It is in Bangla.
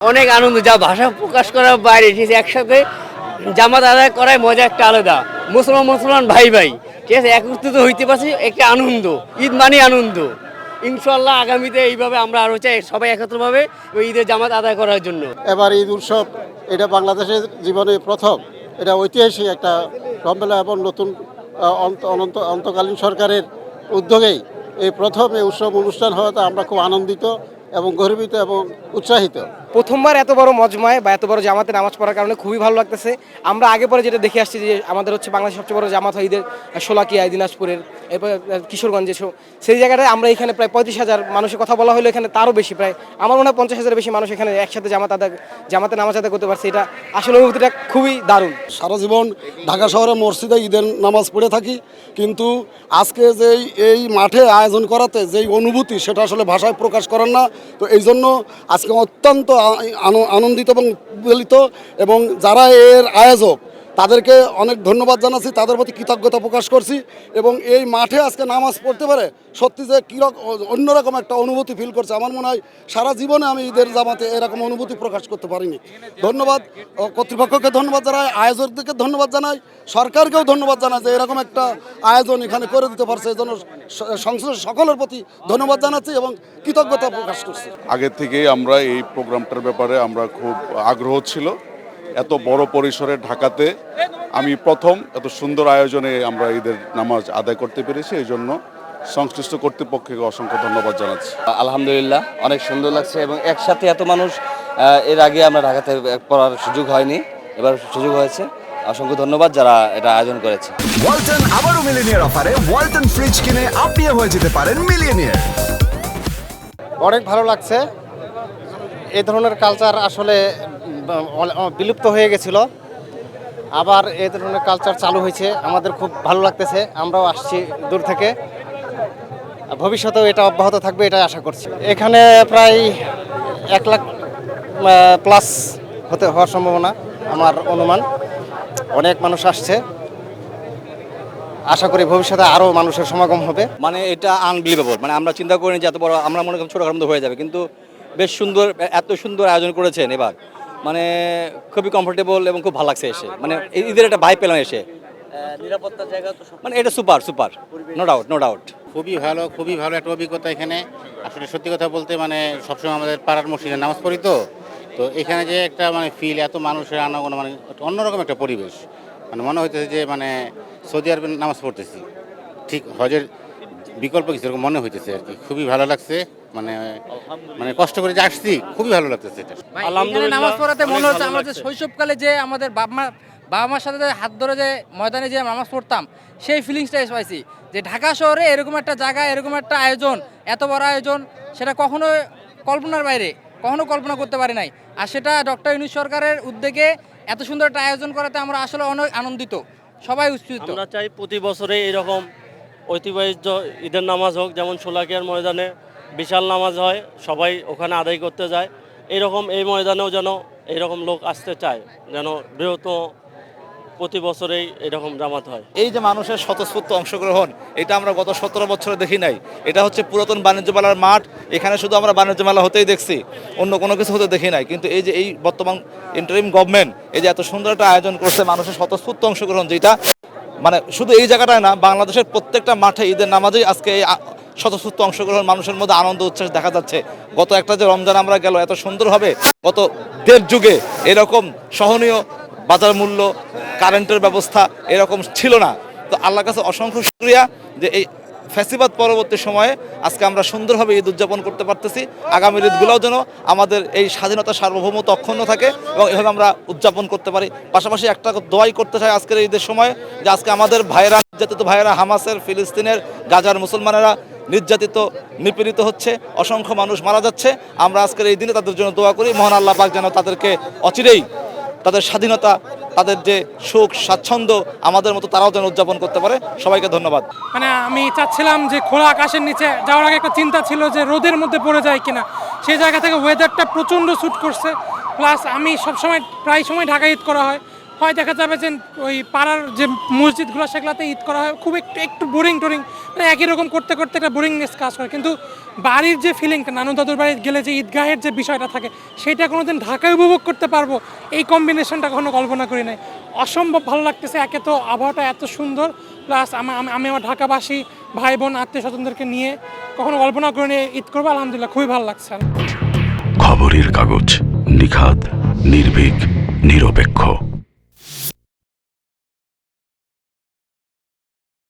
অনেক আনন্দ, যা ভাষা প্রকাশ করার বাইরে ঠিক আছে একসাথে। জামাত আদায় করায় মজা একটা আলাদা। মুসলমান মুসলমান, ভাই ভাই। ঠিক আছে, একত্রিত হইতে পারছি, একটা আনন্দ, ঈদ মানে আনন্দ। ইনশাল্লাহ আগামীতে এইভাবে আমরা আরও চাই সবাই একত্রভাবে ঈদের জামাত আদায় করার জন্য। এবার ঈদ উৎসব, এটা বাংলাদেশের জীবনে প্রথম। এটা ঐতিহাসিক একটা সম্মেলন এবং নতুন অনন্ত, অন্তকালীন সরকারের উদ্যোগেই এই প্রথম এই উৎসব অনুষ্ঠান হওয়াতে আমরা খুব আনন্দিত। এবং গর্বিত এবং উৎসাহিত। প্রথমবার এত বড় মজমায় বা এত বড় জামাতে নামাজ পড়ার কারণে খুবই ভালো লাগতেছে। আমরা আগে পরে যেটা দেখে আসছি যে আমাদের হচ্ছে বাংলাদেশের সবচেয়ে বড় জামাত হয় ঈদের শোলাকিয়া দিনাজপুরের এরপর কিশোরগঞ্জে সো- সেই জায়গাটায় আমরা এখানে প্রায় পঁয়ত্রিশ হাজার মানুষের কথা বলা হলো এখানে তারও বেশি প্রায় আমার মনে হয় পঞ্চাশ হাজারের বেশি মানুষ এখানে একসাথে জামাত আদায় জামাতে নামাজ আদায় করতে পারছে। এটা আসলে অনুভূতিটা খুবই দারুণ। সারা জীবন ঢাকা শহরে মসজিদে ঈদের নামাজ পড়ে থাকি কিন্তু আজকে যেই এই মাঠে আয়োজন করাতে যেই অনুভূতি সেটা আসলে ভাষায় প্রকাশ করেন না। তো এই জন্য আজকে অত্যন্ত আনন্দিত এবং উদ্বেলিত এবং যারা এর আয়োজক তাদেরকে অনেক ধন্যবাদ জানাচ্ছি, তাদের প্রতি কৃতজ্ঞতা প্রকাশ করছি এবং এই মাঠে আজকে নামাজ পড়তে পারে সত্যি যে কীরকম অন্যরকম একটা অনুভূতি ফিল করছে। আমার মনে হয় সারা জীবনে আমি ঈদের জামাতে এরকম অনুভূতি প্রকাশ করতে পারিনি। ধন্যবাদ। কর্তৃপক্ষকে ধন্যবাদ জানাই, আয়োজকদেরকে ধন্যবাদ জানাই, সরকারকেও ধন্যবাদ জানাই যে এরকম একটা আয়োজন এখানে করে দিতে পারছে। এই জন্য স- সংশ্লিষ্ট সকলের প্রতি ধন্যবাদ জানাচ্ছি এবং কৃতজ্ঞতা প্রকাশ করছি। আগে থেকেই আমরা এই প্রোগ্রামটার ব্যাপারে আমরা খুব আগ্রহ ছিল। এত বড় পরিসরে ঢাকাতে আমি প্রথম এত সুন্দর আয়োজনে আমরা ঈদের নামাজ আদায় করতে পেরেছি এই জন্য সংশ্লিষ্ট কর্তৃপক্ষকে অসংখ্য ধন্যবাদ জানাচ্ছি। আলহামদুলিল্লাহ অনেক সুন্দর লাগছে এবং একসাথে এত মানুষ এর আগে আমরা ঢাকাতে পড়ার সুযোগ হয়নি এবার সুযোগ হয়েছে। অসংখ্য ধন্যবাদ যারা এটা আয়োজন করেছে। ওয়ালটন আবারও মিলিনিয়ার অফারে ওয়ালটন ফ্রিজ কিনে আপনিও হয়ে যেতে পারেন মিলিয়নিয়ার। অনেক ভালো লাগছে। এ ধরনের কালচার আসলে বিলুপ্ত হয়ে গেছিল। আবার এ ধরনের কালচার চালু হয়েছে। আমাদের খুব ভালো লাগতেছে। আমরাও আসছি দূর থেকে। ভবিষ্যতেও এটা অব্যাহত থাকবে এটাই আশা করছি। এখানে প্রায় এক লাখ প্লাস হতে, হওয়ার সম্ভাবনা আমার অনুমান। অনেক মানুষ আসছে। আশা করি ভবিষ্যতে আরও মানুষের সমাগম হবে। মানে এটা আনবিলিভেবল মানে আমরা চিন্তা করিনি যে এত বড় আমরা মনে করি ছোটোখাটো হয়ে যাবে। কিন্তু বেশ সুন্দর, এত সুন্দর আয়োজন করেছেন এবার। মানে খুবই কমফোর্টেবল এবং খুব ভালো লাগছে এসে। মানে এই ঈদের একটা ভাই পেলাম এসে। নিরাপত্তার জায়গা তো মানে এটা super super no doubt no doubt খুবই ভালো খুবই ভালো একটা অভিজ্ঞতা এখানে। আসলে সত্যি কথা বলতে মানে সবসময় আমাদের পাড়ার মসজিদে নামাজ পড়ি তো। তো এখানে যে একটা মানে ফিল এত মানুষের আনাগোনা মানে অন্যরকম একটা পরিবেশ। মানে মনে হইতেছে যে মানে সৌদি আরবে নামাজ পড়তেছি। ঠিক হজের বিকল্প কিছু এরকম মনে হইতেছে আর কি। খুবই ভালো লাগছে মানে মানে কষ্ট করে যে আসছি খুবই ভালো লাগতেছে এটা। নামাজ পড়াতে মনে হচ্ছে আমাদের শৈশবকালে যে আমাদের বাবা মা বাবা মার সাথে যে হাত ধরে যে ময়দানে যে নামাজ পড়তাম সেই ফিলিংসটা পাইছি যে ঢাকা শহরে এরকম একটা জায়গা এরকম একটা আয়োজন এত বড় আয়োজন সেটা কখনো কল্পনার বাইরে কখনো কল্পনা করতে পারি নাই। আর সেটা ডক্টর ইউনুস সরকারের উদ্যোগে এত সুন্দর একটা আয়োজন করাতে আমরা আসলে অনেক আনন্দিত সবাই উৎসিত আমরা চাই প্রতি বছরে এরকম ঐতিহ্য, ঈদের নামাজ হোক, যেমন সোলাকিয়ার ময়দানে বিশাল নামাজ হয়, সবাই ওখানে আদায় করতে যায়। এরকম এই ময়দানেও যেন এরকম লোক আসতে চায়, যেন বৃহত্তম প্রতি বছরেই এরকম জামাত হয়। এই যে মানুষের স্বতঃস্ফূর্ত অংশগ্রহণ, এটা আমরা গত সতেরো বছরে দেখি নাই। এটা হচ্ছে পুরাতন বাণিজ্য মেলার মাঠ, এখানে শুধু আমরা বাণিজ্য মেলা হতেই দেখছি, অন্য কোনো কিছু হতে দেখি নাই। কিন্তু এই যে এই বর্তমান ইন্টারিম গভর্নমেন্ট এই যে এত সুন্দর একটা আয়োজন করছে মানুষের স্বতঃস্ফূর্ত অংশগ্রহণ, যেটা মানে শুধু এই জায়গাটায় না, বাংলাদেশের প্রত্যেকটা মাঠে ঈদের নামাজেই আজকে এই স্বতঃস্ফূর্ত অংশগ্রহণ, মানুষের মধ্যে আনন্দ, উচ্ছ্বাস দেখা যাচ্ছে। গত একটা যে রমজান আমরা গেল, এত সুন্দরভাবে গত দেড় যুগে এরকম সহনীয় বাজার মূল্য, কারেন্টের ব্যবস্থা এরকম ছিল না। তো আল্লাহর কাছে অসংখ্য শুক্রিয়া যে এই ফ্যাসিবাদ পরবর্তী সময়ে আজকে আমরা সুন্দরভাবে ঈদ উদযাপন করতে পারতেছি। আগামী ঈদগুলোও যেন আমাদের এই স্বাধীনতা সার্বভৌমত্ব অক্ষুণ্ণ থাকে এবং এভাবে আমরা উদযাপন করতে পারি। পাশাপাশি একটা দোয়াই করতে চাই আজকের ঈদের সময় যে আজকে আমাদের ভাইয়েরা নির্যাতিত ভাইয়েরা হামাসের, ফিলিস্তিনের, গাজার মুসলমানেরা নির্যাতিত, নিপীড়িত হচ্ছে, অসংখ্য মানুষ মারা যাচ্ছে। আমরা আজকের এই দিনে তাদের জন্য দোয়া করি। মহান আল্লাহ পাক যেন তাদেরকে অচিরেই তাদের স্বাধীনতা, তাদের যে সুখ, স্বাচ্ছন্দ্য আমাদের মতো তারাও যেন উদযাপন করতে পারে। সবাইকে ধন্যবাদ। মানে আমি চাচ্ছিলাম যে খোলা আকাশের নিচে যাওয়ার আগে একটা চিন্তা ছিল যে রোদের মধ্যে পড়ে যায় কিনা। সেই জায়গা থেকে ওয়েদারটা প্রচণ্ড স্যুট করছে। প্লাস আমি সবসময়, প্রায় সময় ঢাকা ঈদ করা হয়। হয় দেখা যাবে যে ওই পাড়ার যে মসজিদগুলো, সেগুলোতে ঈদ করা হয়। খুব একটু একটু বোরিং টোরিং মানে একই রকম করতে করতে একটা বোরিংনেস কাজ করে। কিন্তু বাড়ির যে ফিলিংটা নানু দাদুর বাড়ি গেলে যে ঈদগাহের যে বিষয়টা থাকে, সেটা কোনোদিন ঢাকায় উপভোগ করতে পারব। এই কম্বিনেশনটা কখনো কল্পনা করি নাই। অসম্ভব ভালো লাগতেছে, একে তো আবহাওয়াটা এত সুন্দর প্লাস আমি আমার ঢাকাবাসী ভাই বোন আত্মীয় স্বজনদেরকে নিয়ে কখনো কল্পনা করে নিয়ে ঈদ করব, আলহামদুলিল্লাহ, খুবই ভালো লাগছে। খবরের কাগজ, নিখাদ, নির্ভীক, নিরপেক্ষ।